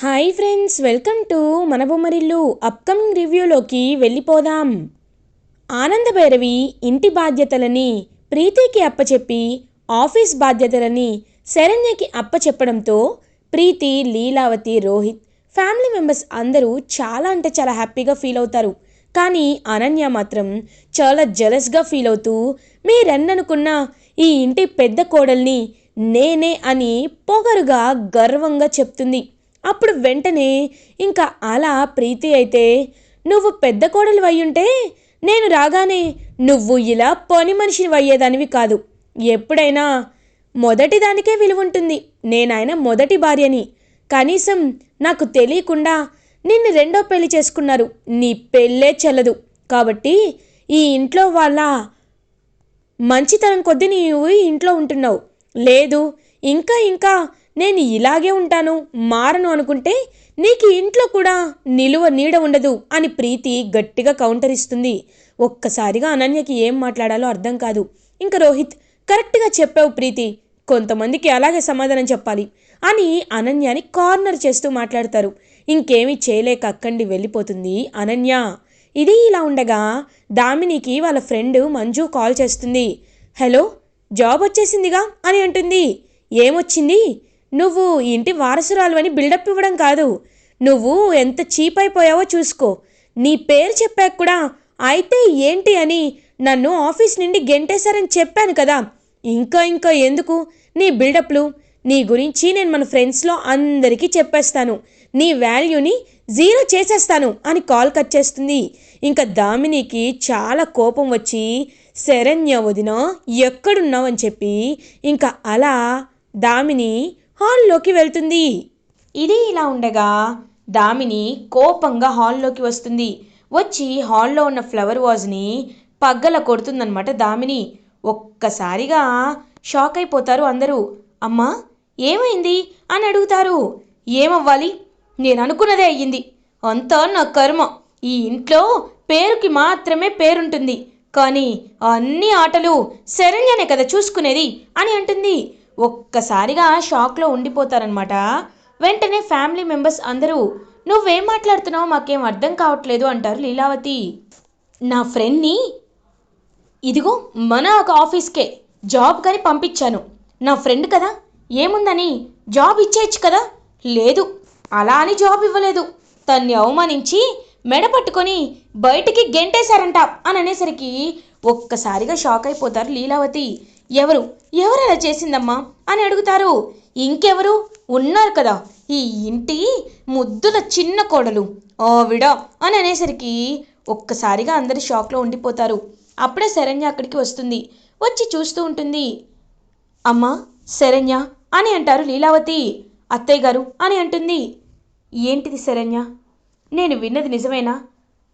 Hi friends welcome to మన Bommarillu upcoming రివ్యూలోకి వెళ్ళిపోదాం. ఆనందభైరవి ఇంటి బాధ్యతలని ప్రీతికి అప్పచెప్పి ఆఫీస్ బాధ్యతలని శరణ్యకి అప్పచెప్పడంతో ప్రీతి లీలావతి రోహిత్ ఫ్యామిలీ మెంబర్స్ అందరూ చాలా అంటే చాలా హ్యాపీగా ఫీల్ అవుతారు. కానీ అనన్య మాత్రం చాలా జలస్గా ఫీల్ అవుతూ మీరన్ననుకున్న ఈ ఇంటి పెద్ద కోడల్ని నేనే అని పొగరుగా గర్వంగా చెప్తుంది. అప్పుడు వెంటనే ఇంకా అలా ప్రీతి అయితే నువ్వు పెద్ద కోడలు వయ్యుంటే నేను రాగానే నువ్వు ఇలా పని మనిషిని వయ్యేదానివి కాదు. ఎప్పుడైనా మొదటి దానికే విలువ ఉంటుంది నేనాయన మొదటి భార్యని. కనీసం నాకు తెలియకుండా నిన్ను రెండో పెళ్ళి చేసుకున్నారు. నీ పెళ్ళే చెల్లదు. కాబట్టి ఈ ఇంట్లో వాళ్ళ మంచితనం కొద్దీ నీవు ఇంట్లో ఉంటున్నావు. లేదు ఇంకా ఇంకా నేను ఇలాగే ఉంటాను మారను అనుకుంటే నీకు ఇంట్లో కూడా నిలువ నీడ ఉండదు అని ప్రీతి గట్టిగా కౌంటర్ ఇస్తుంది ఒక్కసారిగా అనన్యకి ఏం మాట్లాడాలో అర్థం కాదు. ఇంకా రోహిత్ కరెక్ట్గా చెప్పావు ప్రీతి. కొంతమందికి అలాగే సమాధానం చెప్పాలి అని అనన్యని కార్నర్ చేస్తూ మాట్లాడతారు. ఇంకేమీ చేయలేక అక్కండి వెళ్ళిపోతుంది అనన్య. ఇది ఇలా ఉండగా దామినికి వాళ్ళ ఫ్రెండ్ మంజు కాల్ చేస్తుంది. హలో జాబ్ వచ్చేసిందిగా? అని అంటుంది. ఏమొచ్చింది? నువ్వు ఇంటి వారసురాలు అని బిల్డప్ ఇవ్వడం కాదు. నువ్వు ఎంత చీప్ అయిపోయావో చూసుకో. నీ పేరు చెప్పాక కూడా అయితే ఏంటి అని నన్ను ఆఫీస్ నుండి గెంటేశారని చెప్పాను కదా. ఇంకా ఇంకా ఎందుకు? నీ బిల్డప్లు నీ గురించి నేను మన ఫ్రెండ్స్లో అందరికీ చెప్పేస్తాను. నీ వాల్యూని జీరో చేసేస్తాను అని కాల్ కట్ చేస్తుంది. ఇంకా దామినికి చాలా కోపం వచ్చి శరణ్య వదిన ఎక్కడున్నావని చెప్పి ఇంకా అలా దామిని హాల్లోకి వెళ్తుంది. ఇది ఇలా ఉండగా దామిని కోపంగా హాల్లోకి వస్తుంది. వచ్చి హాల్లో ఉన్న ఫ్లవర్ వాజ్ని పగ్గల కొడుతుందనమాట దామిని. ఒక్కసారిగా షాక్ అయిపోతారు అందరూ. అమ్మా ఏమైంది? అని అడుగుతారు. ఏమవ్వాలి? నేను అనుకున్నదే అయ్యింది. అంతా నా కర్మ. ఈ ఇంట్లో పేరుకి మాత్రమే పేరుంటుంది. కానీ అన్ని ఆటలు శరణ్యనే కదా చూసుకునేది అని అంటుంది. ఒక్కసారిగా షాక్లో ఉండిపోతారనమాట వెంటనే ఫ్యామిలీ మెంబర్స్ అందరూ నువ్వేం మాట్లాడుతున్నావో మాకేం అర్థం కావట్లేదు అంటారు లీలావతి. నా ఫ్రెండ్ని? ఇదిగో మన ఒక ఆఫీస్కే జాబ్ కానీ పంపించాను. నా ఫ్రెండ్ కదా? ఏముందని? జాబ్ ఇచ్చేయచ్చు కదా? లేదు. అలా అని జాబ్ ఇవ్వలేదు. తన్ని అవమానించి మెడ పట్టుకొని బయటికి గెంటేశారంట అని అనేసరికి ఒక్కసారిగా షాక్ అయిపోతారు లీలావతి. ఎవరు? ఎవరు అలా చేసిందమ్మా? అని అడుగుతారు. ఇంకెవరు? ఉన్నారు కదా. ఈ ఇంటి ముద్దుల చిన్న కోడలు. ఆవిడ అని అనేసరికి ఒక్కసారిగా అందరు షాక్లో ఉండిపోతారు. అప్పుడే శరణ్య అక్కడికి వస్తుంది. వచ్చి చూస్తూ ఉంటుంది. అమ్మా శరణ్య అని అంటారు లీలావతి. అత్తయ్య గారు అని అంటుంది. ఏంటిది శరణ్య? నేను విన్నది నిజమేనా?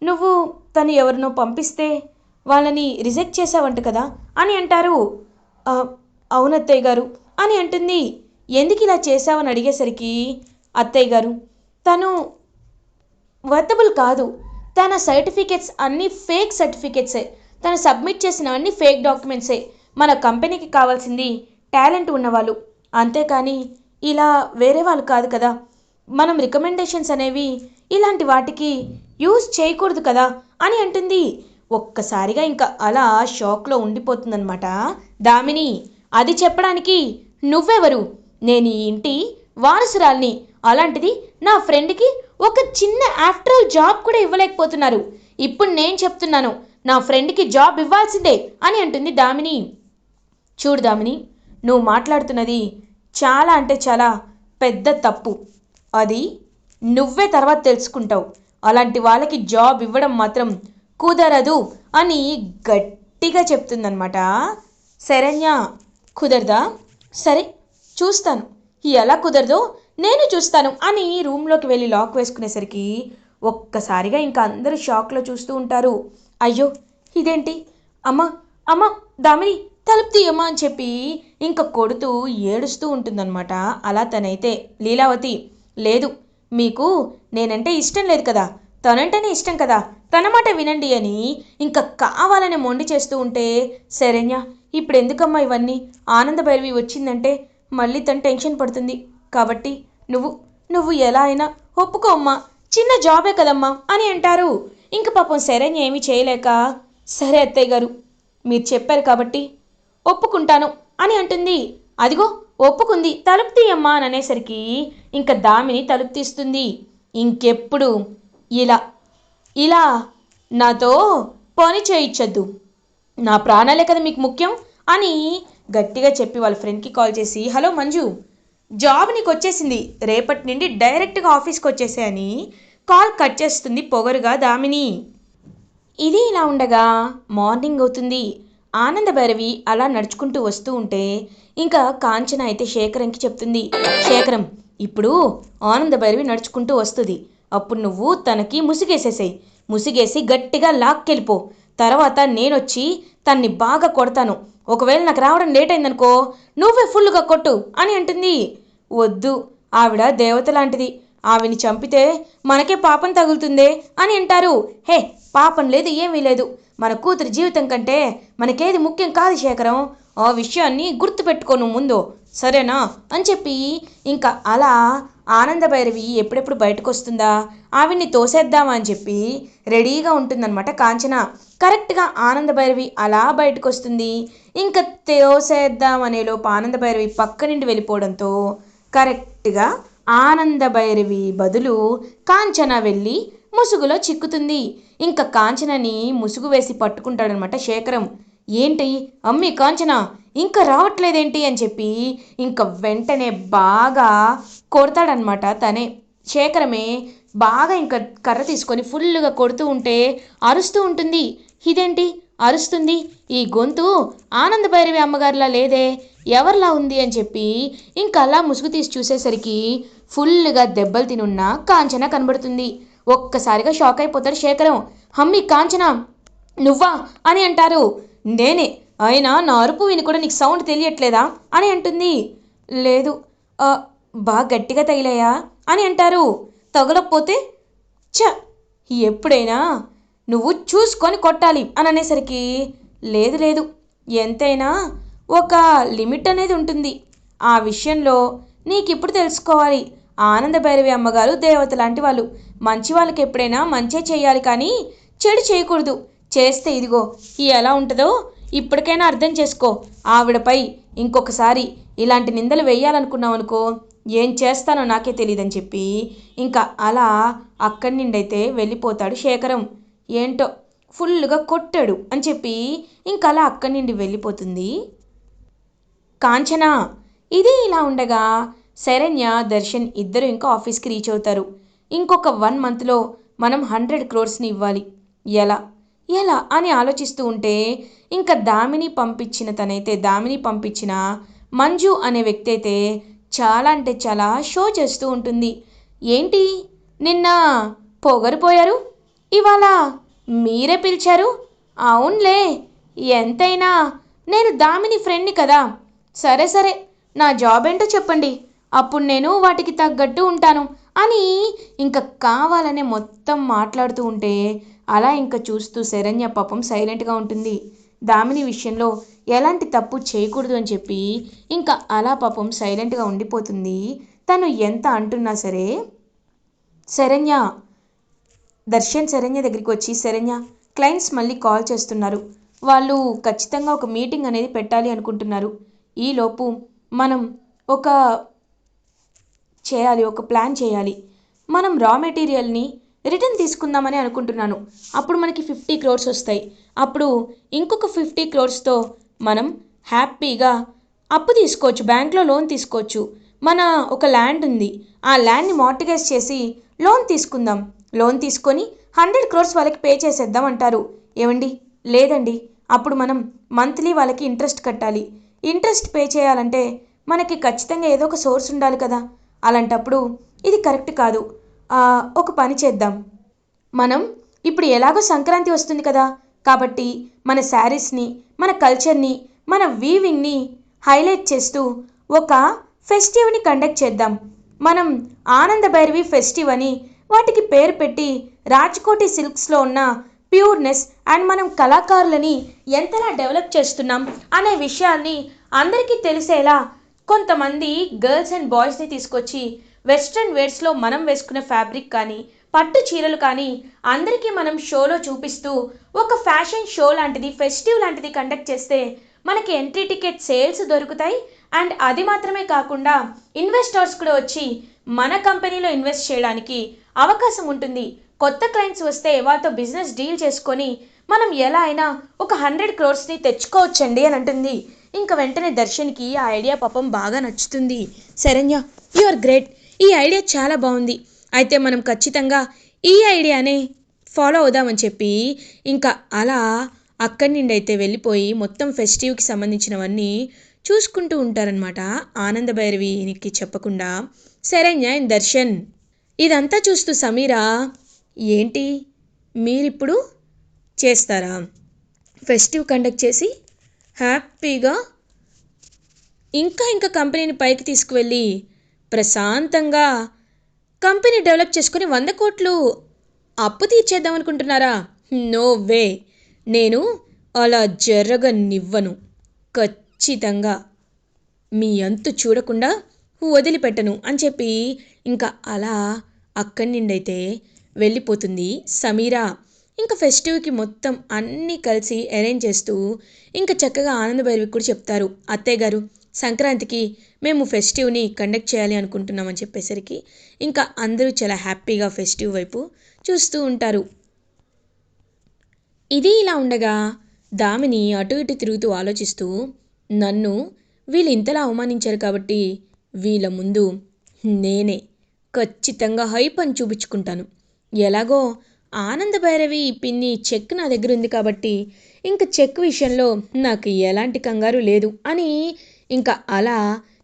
నువ్వు తను ఎవరినో పంపిస్తే వాళ్ళని రిజెక్ట్ చేసావంట కదా అని అంటారు. అవును అత్తయ్య గారు అని అంటుంది. ఎందుకు ఇలా చేశావని అడిగేసరికి అత్తయ్య గారు తను వర్తబుల్ కాదు. తన సర్టిఫికెట్స్ అన్నీ ఫేక్ సర్టిఫికెట్సే. తను సబ్మిట్ చేసిన అన్ని ఫేక్ డాక్యుమెంట్సే. మన కంపెనీకి కావాల్సింది టాలెంట్ ఉన్నవాళ్ళు. అంతేకాని ఇలా వేరే వాళ్ళు కాదు కదా. మనం రికమెండేషన్స్ అనేవి ఇలాంటి వాటికి యూజ్ చేయకూడదు కదా అని అంటుంది. ఒక్కసారిగా ఇంకా అలా షాక్లో ఉండిపోతుందన్నమాట. దామిని అది చెప్పడానికి నువ్వెవరు? నేను ఈ ఇంటి వారసురాల్ని. అలాంటిది నా ఫ్రెండ్కి ఒక చిన్న ఆఫ్టర్ ఆల్ జాబ్ కూడా ఇవ్వలేకపోతున్నారు. ఇప్పుడు నేను చెప్తున్నాను నా ఫ్రెండ్కి జాబ్ ఇవ్వాల్సిందే అని అంటుంది దామిని. చూడు దామిని నువ్వు మాట్లాడుతున్నది చాలా అంటే చాలా పెద్ద తప్పు. అది నువ్వే తర్వాత తెలుసుకుంటావు. అలాంటి వాళ్ళకి జాబ్ ఇవ్వడం మాత్రం కుదరదు అని గట్టిగా చెప్తుందనమాట శరణ్య కుదరదా? సరే చూస్తాను. ఎలా కుదరదో నేను చూస్తాను అని రూమ్లోకి వెళ్ళి లాక్ వేసుకునేసరికి ఒక్కసారిగా ఇంకా అందరూ షాక్లో చూస్తూ ఉంటారు. అయ్యో ఇదేంటి? అమ్మ అమ్మ దామిని తలుపు తీయమ్మా అని చెప్పి ఇంకా కొడుతూ ఏడుస్తూ ఉంటుందన్నమాట. అలా తనైతే లీలావతి లేదు మీకు నేనంటే ఇష్టం లేదు కదా. తనంటేనే ఇష్టం కదా. తన మాట వినండి అని ఇంకా కావాలని మొండి చేస్తూ ఉంటే శరణ్య ఇప్పుడు ఎందుకమ్మా ఇవన్నీ? ఆనంద భైరవి వచ్చిందంటే మళ్ళీ తను టెన్షన్ పడుతుంది. కాబట్టి నువ్వు నువ్వు ఎలా అయినా ఒప్పుకో అమ్మా. చిన్న జాబే కదమ్మా అని అంటారు. ఇంక పాపం శరణ్య ఏమీ చేయలేక సరే అత్తయ్య గారు మీరు చెప్పారు కాబట్టి ఒప్పుకుంటాను అని అంటుంది. అదిగో ఒప్పుకుంది తలుపు తీయమ్మా అని అనేసరికి ఇంకా దామిని తలుపు తీస్తుంది. ఇంకెప్పుడు? ఇలా ఇలా నాతో పని చేయించద్దు నా ప్రాణాలే కదా మీకు ముఖ్యం అని గట్టిగా చెప్పి వాళ్ళ ఫ్రెండ్కి కాల్ చేసి హలో మంజు జాబ్ నీకు వచ్చేసింది. రేపటి నుండి డైరెక్ట్గా ఆఫీస్కి వచ్చేసే అని కాల్ కట్ చేస్తుంది పొగరుగా దామిని. ఇది ఇలా ఉండగా మార్నింగ్ అవుతుంది. ఆనంద భైరవి అలా నడుచుకుంటూ వస్తూ ఉంటే ఇంకా కాంచన అయితే శేఖరంకి చెప్తుంది శేఖరం ఇప్పుడు ఆనంద భైరవి నడుచుకుంటూ వస్తుంది. అప్పుడు నువ్వు తనకి ముసిగేసేసేయి. ముసిగేసి గట్టిగా లాక్కెళ్ళిపో. తర్వాత నేనొచ్చి తన్ని బాగా కొడతాను. ఒకవేళ నాకు రావడం లేట్ అయిందనుకో నువ్వే ఫుల్గా కొట్టు అని అంటుంది. వద్దు ఆవిడ దేవత లాంటిది. ఆవిని చంపితే మనకే పాపం తగులుతుందే అని అంటారు. హే పాపం లేదు ఏమీ లేదు. మన కూతురి జీవితం కంటే మనకేది ముఖ్యం కాదు శేఖరం. ఆ విషయాన్ని గుర్తుపెట్టుకోను ముందు. సరేనా? అని చెప్పి ఇంకా అలా ఆనందభైరవి ఎప్పుడెప్పుడు బయటకు వస్తుందా ఆవిడ్ని తోసేద్దామా అని చెప్పి రెడీగా ఉంటుందన్నమాట కాంచన. కరెక్ట్గా ఆనందభైరవి అలా బయటకు వస్తుంది ఇంకా తోసేద్దామనే లోపు ఆనందభైరవి పక్క నుండి వెళ్ళిపోవడంతో కరెక్ట్గా ఆనందభైరవి బదులు కాంచన వెళ్ళి ముసుగులో చిక్కుతుంది. ఇంకా కాంచనని ముసుగు వేసి పట్టుకుంటాడనమాట శేఖరం. ఏంటి? అమ్మి కాంచన ఇంకా రావట్లేదేంటి అని చెప్పి ఇంకా వెంటనే బాగా కొడతాడనమాట తనే శేఖరమే బాగా ఇంకా కర్ర తీసుకొని ఫుల్గా కొడుతూ ఉంటే అరుస్తూ ఉంటుంది. ఇదేంటి? అరుస్తుంది. ఈ గొంతు ఆనంద భైరవి అమ్మగారిలా లేదే? ఎవరిలా ఉంది అని చెప్పి ఇంకా అలా ముసుగు తీసి చూసేసరికి ఫుల్గా దెబ్బలు తినున్న కాంచన కనబడుతుంది. ఒక్కసారిగా షాక్ అయిపోతాడు శేఖరం. హమ్మి కాంచన నువ్వా? అని అంటారు. నేనే. అయినా నా అరుపు విని కూడా నీకు సౌండ్ తెలియట్లేదా? అని అంటుంది. లేదు. బాగా గట్టిగా తగిలాయా? అని అంటారు. తగలకపోతే ఛ! ఎప్పుడైనా నువ్వు చూసుకొని కొట్టాలి అని అనేసరికి లేదు లేదు. ఎంతైనా ఒక లిమిట్ అనేది ఉంటుంది. ఆ విషయంలో నీకు ఇప్పుడు తెలుసుకోవాలి. ఆనంద భైరవి అమ్మగారు దేవత లాంటి వాళ్ళు. మంచి వాళ్ళకి ఎప్పుడైనా మంచే చేయాలి కానీ చెడు చేయకూడదు. చేస్తే ఇదిగో ఈ ఎలా ఉంటుందో ఇప్పటికైనా అర్థం చేసుకో. ఆవిడపై ఇంకొకసారి ఇలాంటి నిందలు వేయాలనుకున్నావు అనుకో ఏం చేస్తానో నాకే తెలియదని చెప్పి ఇంకా అలా అక్కడి నుండి అయితే వెళ్ళిపోతాడు శేఖరం. ఏంటో ఫుల్గా కొట్టాడు అని చెప్పి ఇంకా అలా అక్కడి నుండి వెళ్ళిపోతుంది. కాంచన! ఇది ఇలా ఉండగా శరణ్య దర్శన్ ఇద్దరు ఇంకా ఆఫీస్కి రీచ్ అవుతారు. ఇంకొక వన్ మంత్లో మనం హండ్రెడ్ క్రోర్స్ని ఇవ్వాలి. ఎలా? ఎలా అని ఆలోచిస్తూ ఉంటే ఇంకా దామిని పంపించిన తనైతే దామిని పంపించిన మంజు అనే వ్యక్తి అయితే చాలా అంటే చాలా షో చేస్తూ ఉంటుంది. ఏంటి? నిన్న పొగరిపోయారు ఇవాళ మీరే పిలిచారు? అవునులే ఎంతైనా నేను దామిని ఫ్రెండ్ని కదా. సరే సరే నా జాబ్ ఏంటో చెప్పండి. అప్పుడు నేను వాటికి తగ్గట్టు ఉంటాను అని ఇంకా కావాలనే మొత్తం మాట్లాడుతూ ఉంటే అలా ఇంకా చూస్తూ శరణ్య పాపం సైలెంట్గా ఉంటుంది. దామిని విషయంలో ఎలాంటి తప్పు చేయకూడదు అని చెప్పి ఇంకా అలా పాపం సైలెంట్గా ఉండిపోతుంది. తను ఎంత అంటున్నా సరే శరణ్య దర్శన్ శరణ్య దగ్గరికి వచ్చి శరణ్య క్లయింట్స్ మళ్ళీ కాల్ చేస్తున్నారు. వాళ్ళు ఖచ్చితంగా ఒక మీటింగ్ అనేది పెట్టాలి అనుకుంటున్నారు. ఈలోపు మనం ఒక చేయాలి ఒక ప్లాన్ చేయాలి. మనం రా మెటీరియల్ని రిటర్న్ తీసుకుందామని అనుకుంటున్నాను. అప్పుడు మనకి ఫిఫ్టీ క్రోర్స్ వస్తాయి. అప్పుడు ఇంకొక ఫిఫ్టీ క్రోర్స్తో మనం హ్యాపీగా అప్పు తీసుకోవచ్చు బ్యాంక్లో లోన్ తీసుకోవచ్చు. మన ఒక ల్యాండ్ ఉంది. ఆ ల్యాండ్ని మార్టిగేజ్ చేసి లోన్ తీసుకుందాం. లోన్ తీసుకొని హండ్రెడ్ క్రోర్స్ వాళ్ళకి పే చేసేద్దాం అంటారు. ఏమండి? లేదండి. అప్పుడు మనం మంత్లీ వాళ్ళకి ఇంట్రెస్ట్ కట్టాలి. ఇంట్రెస్ట్ పే చేయాలంటే మనకి ఖచ్చితంగా ఏదో ఒక సోర్స్ ఉండాలి కదా. అలాంటప్పుడు ఇది కరెక్ట్ కాదు. ఒక పని చేద్దాం. మనం ఇప్పుడు ఎలాగో సంక్రాంతి వస్తుంది కదా కాబట్టి మన శారీస్ని మన కల్చర్ని మన వీవింగ్ని హైలైట్ చేస్తూ ఒక ఫెస్టివ్ని కండక్ట్ చేద్దాం. మనం ఆనంద భైరవి ఫెస్టివ్ అని వాటికి పేరు పెట్టి రాజ్కోటి సిల్క్స్లో ఉన్న ప్యూర్నెస్ అండ్ మనం కళాకారులని ఎంతలా డెవలప్ చేస్తున్నాం అనే విషయాన్ని అందరికీ తెలిసేలా కొంతమంది గర్ల్స్ అండ్ బాయ్స్ని తీసుకొచ్చి వెస్ట్రన్ వేర్స్లో మనం వేసుకునే ఫ్యాబ్రిక్ కానీ పట్టు చీరలు కానీ అందరికీ మనం షోలో చూపిస్తూ ఒక ఫ్యాషన్ షో లాంటిది ఫెస్టివ్ లాంటిది కండక్ట్ చేస్తే మనకి ఎంట్రీ టికెట్ సేల్స్ దొరుకుతాయి. అండ్ అది మాత్రమే కాకుండా ఇన్వెస్టర్స్ కూడా వచ్చి మన కంపెనీలో ఇన్వెస్ట్ చేయడానికి అవకాశం ఉంటుంది. కొత్త క్లయింట్స్ వస్తే వాళ్ళతో బిజినెస్ డీల్ చేసుకొని మనం ఎలా అయినా ఒక హండ్రెడ్ క్రోర్స్ని తెచ్చుకోవచ్చండి అని అంటుంది. ఇంకా వెంటనే దర్శన్కి ఆ ఐడియా పాపం బాగా నచ్చుతుంది. Saranya you are great. ఈ ఐడియా చాలా బాగుంది. అయితే మనం ఖచ్చితంగా ఈ ఐడియానే ఫాలో అవుదామని చెప్పి ఇంకా అలా అక్కడి నుండి అయితే వెళ్ళిపోయి మొత్తం ఫెస్టివ్కి సంబంధించినవన్నీ చూసుకుంటూ ఉంటారనమాట ఆనంద భైరవికి చెప్పకుండా శరణ్య దర్శన్. ఇదంతా చూస్తూ సమీరా ఏంటి? మీరిప్పుడు చేస్తారా? ఫెస్టివ్ కండక్ట్ చేసి హ్యాపీగా ఇంకా ఇంకా కంపెనీని పైకి తీసుకువెళ్ళి ప్రశాంతంగా కంపెనీ డెవలప్ చేసుకుని వంద కోట్లు అప్పు తీర్చేద్దాం అనుకుంటున్నారా నో వే. నేను అలా జరగనివ్వను. ఖచ్చితంగా. మీ అంతు చూడకుండా వదిలిపెట్టను అని చెప్పి ఇంకా అలా అక్కడి నుండి అయితే వెళ్ళిపోతుంది సమీరా. ఇంకా ఫెస్టివ్కి మొత్తం అన్నీ కలిసి అరేంజ్ చేస్తూ ఇంకా చక్కగా ఆనందభైరవికి కూడా చెప్తారు. అత్తయ్య గారు సంక్రాంతికి మేము ఫెస్టివ్ని కండక్ట్ చేయాలి అనుకుంటున్నామని చెప్పేసరికి ఇంకా అందరూ చాలా హ్యాపీగా ఫెస్టివ్ వైపు చూస్తూ ఉంటారు. ఇది ఇలా ఉండగా దామిని అటు ఇటు తిరుగుతూ ఆలోచిస్తూ నన్ను వీళ్ళు ఇంతలా అవమానించారు కాబట్టి వీళ్ళ ముందు నేనే ఖచ్చితంగా హైప్ అని చూపించుకుంటాను. ఎలాగో ఆనంద భైరవి పిన్ని చెక్ నా దగ్గర ఉంది కాబట్టి ఇంకా చెక్ విషయంలో నాకు ఎలాంటి కంగారు లేదు అని ఇంకా అలా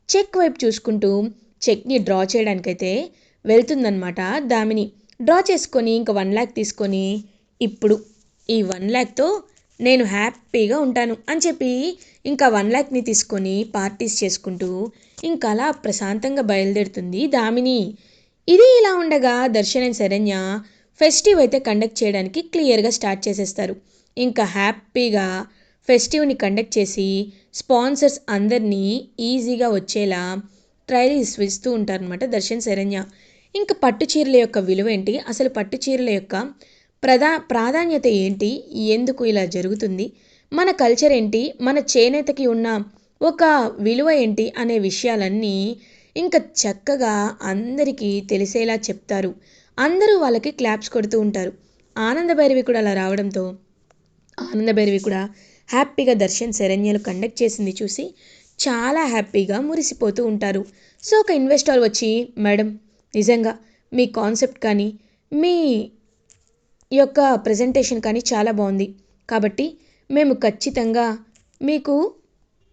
చెక్ వైపు చూసుకుంటూ చెక్ని డ్రా చేయడానికైతే వెళ్తుందనమాట దామిని. డ్రా చేసుకొని ఇంకా వన్ ల్యాక్ తీసుకొని ఇప్పుడు ఈ వన్ ల్యాక్తో నేను హ్యాపీగా ఉంటాను అని చెప్పి ఇంకా వన్ ల్యాక్ని తీసుకొని పార్టీస్ చేసుకుంటూ ఇంకా అలా ప్రశాంతంగా బయలుదేరుతుంది దామిని. ఇది ఇలా ఉండగా దర్శన్ అండ్ శరణ్య ఫెస్టివ్ అయితే కండక్ట్ చేయడానికి క్లియర్గా స్టార్ట్ చేసేస్తారు. ఇంకా హ్యాపీగా ఫెస్టివ్ని కండక్ట్ చేసి స్పాన్సర్స్ అందరినీ ఈజీగా వచ్చేలా ట్రైల్స్ ఇస్తూ ఉంటారనమాట దర్శన్ శరణ్య. ఇంకా పట్టు చీరల యొక్క విలువ ఏంటి? అసలు పట్టు చీరల యొక్క ప్రధా ప్రాధాన్యత ఏంటి? ఎందుకు ఇలా జరుగుతుంది? మన కల్చర్ ఏంటి? మన చేనేతకి ఉన్న ఒక విలువ ఏంటి? అనే విషయాలన్నీ ఇంకా చక్కగా అందరికీ తెలిసేలా చెప్తారు. అందరూ వాళ్ళకి క్లాప్స్ కొడుతూ ఉంటారు. ఆనంద భైరవి కూడా అలా రావడంతో ఆనంద భైరవి కూడా హ్యాపీగా దర్శన్ శరణ్యలు కండక్ట్ చేసింది చూసి చాలా హ్యాపీగా మురిసిపోతూ ఉంటారు. సో ఒక ఇన్వెస్టర్ వచ్చి మేడం నిజంగా మీ కాన్సెప్ట్ కానీ మీ యొక్క ప్రజెంటేషన్ కానీ చాలా బాగుంది. కాబట్టి మేము ఖచ్చితంగా మీకు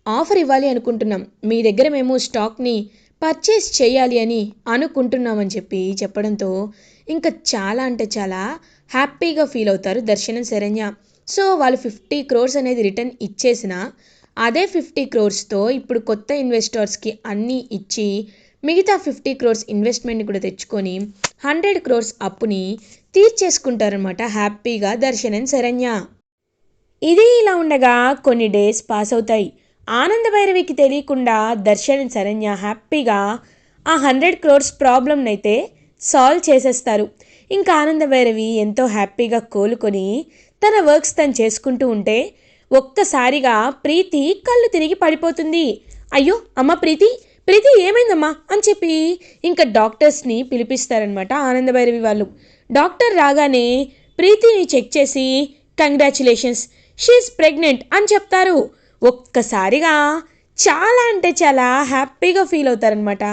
ఆఫర్ ఇవ్వాలి అనుకుంటున్నాం. మీ దగ్గర మేము స్టాక్ని పర్చేస్ చేయాలి అని అనుకుంటున్నామని చెప్పి చెప్పడంతో ఇంకా చాలా అంటే చాలా హ్యాపీగా ఫీల్ అవుతారు దర్శనం శరణ్య. సో వాళ్ళు ఫిఫ్టీ క్రోర్స్ అనేది రిటర్న్ ఇచ్చేసిన అదే ఫిఫ్టీ క్రోర్స్తో ఇప్పుడు కొత్త ఇన్వెస్టర్స్కి అన్నీ ఇచ్చి మిగతా ఫిఫ్టీ క్రోర్స్ ఇన్వెస్ట్మెంట్ని కూడా తెచ్చుకొని హండ్రెడ్ క్రోర్స్ అప్పుని తీర్చేసుకుంటారనమాట హ్యాపీగా దర్శనం శరణ్య. ఇది ఇలా ఉండగా కొన్ని డేస్ పాస్ అవుతాయి. ఆనంద భైరవికి తెలియకుండా దర్శన్ శరణ్య హ్యాపీగా ఆ హండ్రెడ్ క్రోర్స్ ప్రాబ్లమ్ని అయితే సాల్వ్ చేసేస్తారు. ఇంకా ఆనంద భైరవి ఎంతో హ్యాపీగా కోలుకొని తన వర్క్స్ తను చేసుకుంటూ ఉంటే ఒక్కసారిగా ప్రీతి కళ్ళు తిరిగి పడిపోతుంది. అయ్యో అమ్మ ప్రీతి ప్రీతి ఏమైందమ్మా? అని చెప్పి ఇంకా డాక్టర్స్ని పిలిపిస్తారనమాట ఆనందభైరవి వాళ్ళు. డాక్టర్ రాగానే ప్రీతిని చెక్ చేసి కంగ్రాచులేషన్స్ షీఈస్ ప్రెగ్నెంట్ అని చెప్తారు. ఒక్కసారిగా చాలా అంటే చాలా హ్యాపీగా ఫీల్ అవుతారనమాట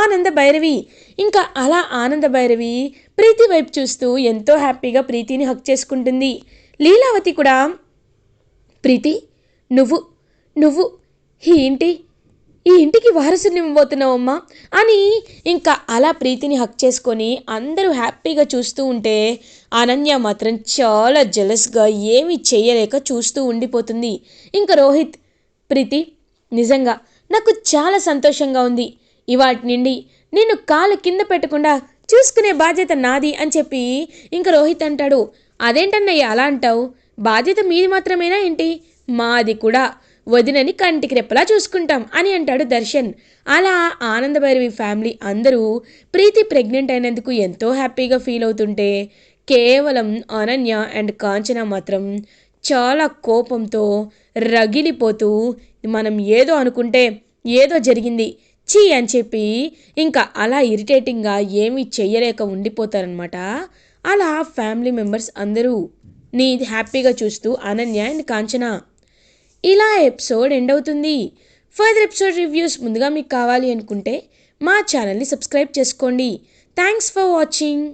ఆనంద భైరవి. ఇంకా అలా ఆనంద భైరవి ప్రీతి వైపు చూస్తూ ఎంతో హ్యాపీగా ప్రీతిని హక్ చేసుకుంటుంది. లీలావతి కూడా ప్రీతి నువ్వు నువ్వు ఈ ఇంటి ఈ ఇంటికి వారసుని ఇవ్వబోతున్నావమ్మా అని ఇంకా అలా ప్రీతిని హక్ చేసుకొని అందరూ హ్యాపీగా చూస్తూ ఉంటే అనన్య మాత్రం చాలా జలస్గా ఏమీ చేయలేక చూస్తూ ఉండిపోతుంది. ఇంకా రోహిత్ ప్రీతి నిజంగా నాకు చాలా సంతోషంగా ఉంది. ఇవాటి నుండి నేను కాలు కింద పెట్టకుండా చూసుకునే బాధ్యత నాది అని చెప్పి ఇంకా రోహిత్ అంటాడు. అదేంటన్నయ్య అలా అంటావు? బాధ్యత మీది మాత్రమేనా ఏంటి? మాది కూడా. వదినని కంటికి రెప్పలా చూసుకుంటాం అని అంటాడు దర్శన్. అలా ఆనందభైరవి ఫ్యామిలీ అందరూ ప్రీతి ప్రెగ్నెంట్ అయినందుకు ఎంతో హ్యాపీగా ఫీల్ అవుతుంటే కేవలం అనన్య అండ్ కాంచన మాత్రం చాలా కోపంతో రగిలిపోతూ మనం ఏదో అనుకుంటే ఏదో జరిగింది. చీ అని చెప్పి ఇంకా అలా ఇరిటేటింగ్గా ఏమీ చెయ్యలేక ఉండిపోతారనమాట అలా ఫ్యామిలీ మెంబర్స్ అందరూ నీ హ్యాపీగా చూస్తూ అనన్య అండ్ కాంచన ఇలా ఎపిసోడ్ ఎండ్ అవుతుంది. ఫర్దర్ ఎపిసోడ్ రివ్యూస్ ముందుగా మీకు కావాలి అనుకుంటే మా ఛానల్ని సబ్స్క్రైబ్ చేసుకోండి. Thanks for watching.